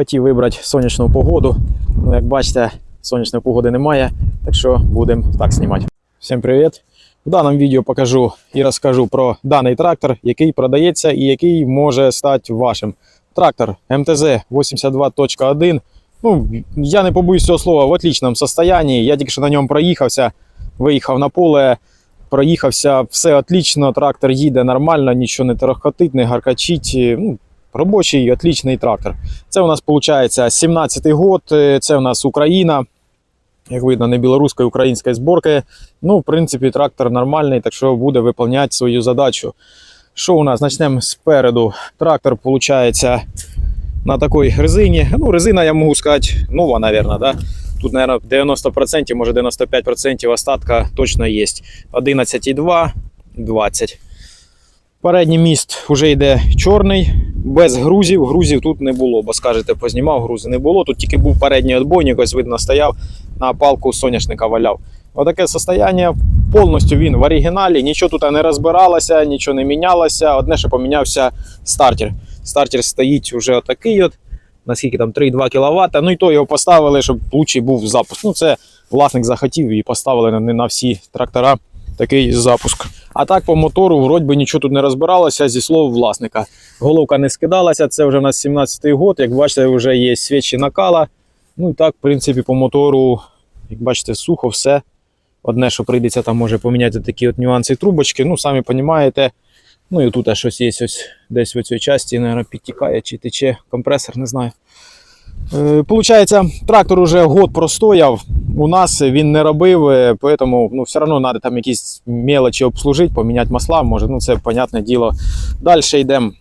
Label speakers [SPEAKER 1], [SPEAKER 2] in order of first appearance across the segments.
[SPEAKER 1] Хотів вибрати сонячну погоду. Ну, як бачите, сонячної погоди немає, так що будемо так знімати. Всім привіт! В даному відео покажу і розкажу про даний трактор, який продається і який може стати вашим. Трактор МТЗ 82.1. Ну, я не побоюсь цього слова в отличному состоянии. Я тільки що на ньому проїхався, виїхав на поле, проїхався, все отлично, трактор їде нормально, нічого не торохкотить, не гаркачить. Ну, робочий, отличний трактор. Це у нас виходить 17-й год, е, це у нас Україна. Як видно, не білоруської, української зборки. Ну, в принципі, трактор нормальний, так що буде виконувати свою задачу. Що у нас? Почнемо спереду. Трактор, виходить, на такій резині. Ну, резина, я можу сказати, нова, мабуть, да? Тут, мабуть, 90%, може 95% остатка точно є. 11,2, 20. Передній міст вже йде чорний, без грузів. Грузів тут не було, бо скажете, познімав, грузи не було. Тут тільки був передній отбойник, ось видно, стояв на палку соняшника валяв. Отаке состояння. Повністю він в оригіналі, нічого тут не розбиралося, нічого не мінялося. Одне, що помінявся стартер. Стартер стоїть вже отакий от, наскільки там 3,2 кВт. Ну і то його поставили, щоб лучший був запуск. Ну це власник захотів і поставили не на всі трактора такий запуск. А так по мотору, вроді би нічого тут не розбиралося зі слов власника. Головка не скидалася, це вже у нас 17-й год. Як бачите, вже є свічі накала. Ну і так, в принципі, по мотору, як бачите, сухо, все. Одне, що прийдеться там може поміняти такі от нюанси трубочки. Ну, самі розумієте. Ну і тут щось є ось десь в цій часті, мабуть, підтікає чи тече компресор, не знаю. Е, Получається, трактор уже год простояв. У нас він не робив, е, поэтому ну, все одно треба там якісь мелочі обслужити, поміняти масла, може, ну це понятне діло. Далі йдемо.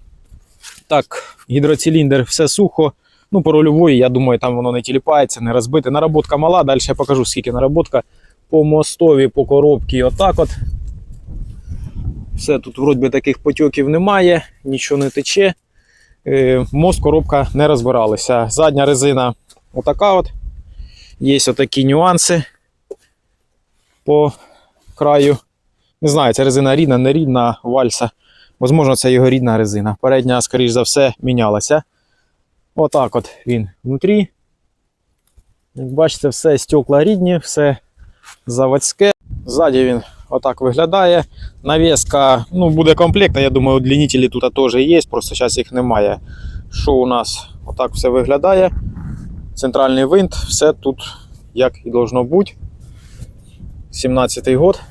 [SPEAKER 1] Так, гідроциліндр, все сухо. Ну, по рульової, я думаю, там воно не тіліпається, не розбите. Наработка мала, далі я покажу, скільки наработка. По мостові, по коробці, отак от. Все, тут вроді таких потьоків немає, нічого не тече. Е, Мост, коробка не розбиралися. Задня резина отака от. Є отакі нюанси по краю. Не знаю, це резина рідна, не рідна, вальса. Можливо, це його рідна резина. Передня, скоріш за все, мінялася. Отак от він внутрі. Як бачите, все стекла рідні, все заводське. Ззаді він отак виглядає. Навіска, ну, буде комплектна, я думаю, удлінителі тут теж є, просто зараз їх немає. Що у нас? Отак все виглядає. Центральний винт, все тут як і должно бути. 17-й год.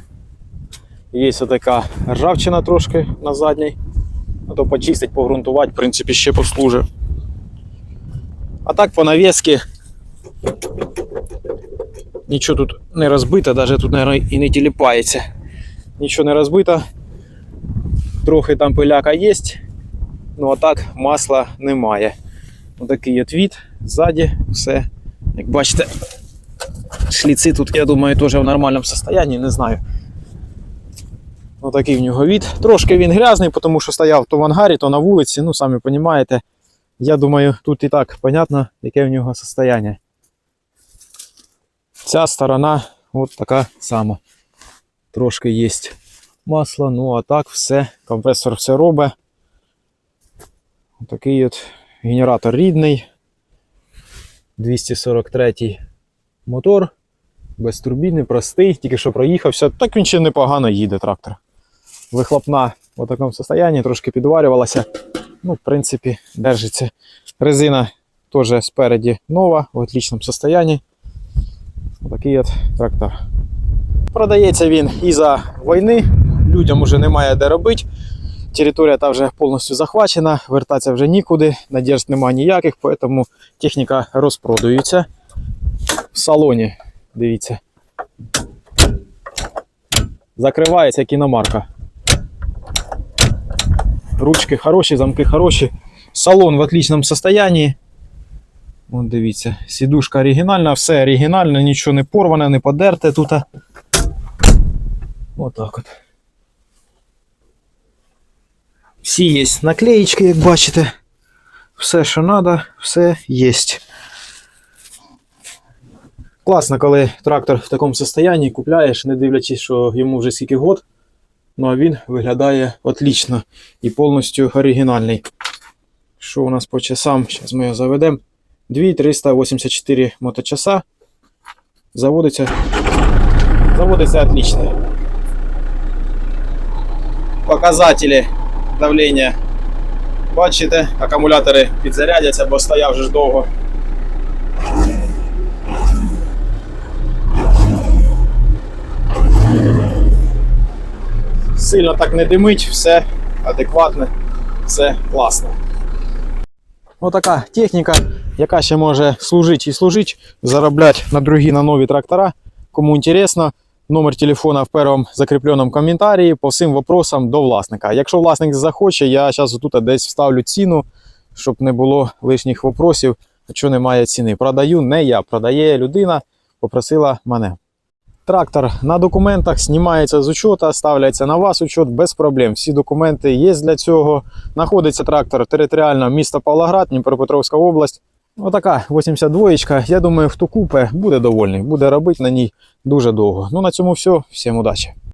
[SPEAKER 1] Є така ржавчина трошки на задній. А то почистить, погрунтувати, в принципі, ще послужить. А так по навіски нічого тут не розбито, навіть тут, мабуть, і не тіліпається. Нічого не розбито. Трохи там пиляка є. Ну а так масла немає. Отакий отвід, ззаді все. Як бачите, шліци тут, я думаю, теж в нормальному стані, не знаю. Отакий в нього від. Трошки він грязний, тому що стояв то в ангарі, то на вулиці, ну самі розумієте. Я думаю, тут і так понятно, яке в нього состояние. Ця сторона от така сама. Трошки є масло, ну а так все, компресор все робить. Такий от генератор рідний. 243 мотор. Без турбіни, простий, тільки що проїхався. Так він ще непогано їде трактор. Вихлопна в такому стані, трошки підварювалася. Ну, в принципі, держиться. Резина теж спереді нова, в отличному стані. Такий от трактор. Продається він і за війни. Людям вже немає де робити. Територія та вже повністю захвачена, вертатися вже нікуди, надіжд немає ніяких, тому техніка розпродується. В салоні, дивіться. Закривається кіномарка. Ручки хороші, замки хороші. Салон в отличному стані. Вон дивіться, сідушка оригінальна, все оригінальне, нічого не порване, не подерте тут. Отак от. Всі є наклеїчки, як бачите. Все, що треба, все є. Класно, коли трактор в такому стані купляєш, не дивлячись, що йому вже скільки год. Ну а він виглядає отлично і повністю оригінальний. Що у нас по часам? Зараз ми його заведемо. 2384 моточаса. Заводиться. Заводиться отлично. Показатели давлення. Бачите, акумулятори підзарядяться, бо стояв вже ж довго. Сильно так не димить, все адекватне, все класно. Отака техніка, яка ще може служити і служити, заробляти на другі на нові трактора. Кому інтересно, номер телефона в першому закріпленому коментарі по всім вопросам до власника. Якщо власник захоче, я зараз тут десь вставлю ціну, щоб не було лишніх вопросів, що немає ціни. Продаю не я, продає людина, попросила мене. Трактор на документах знімається з учета, ставляється на вас учет без проблем. Всі документи є для цього. Знаходиться трактор територіально міста Павлоград, Дніпропетровська область. Отака 82 Я думаю, хто купе, буде довольний, буде робити на ній дуже довго. Ну на цьому все. Всім удачі!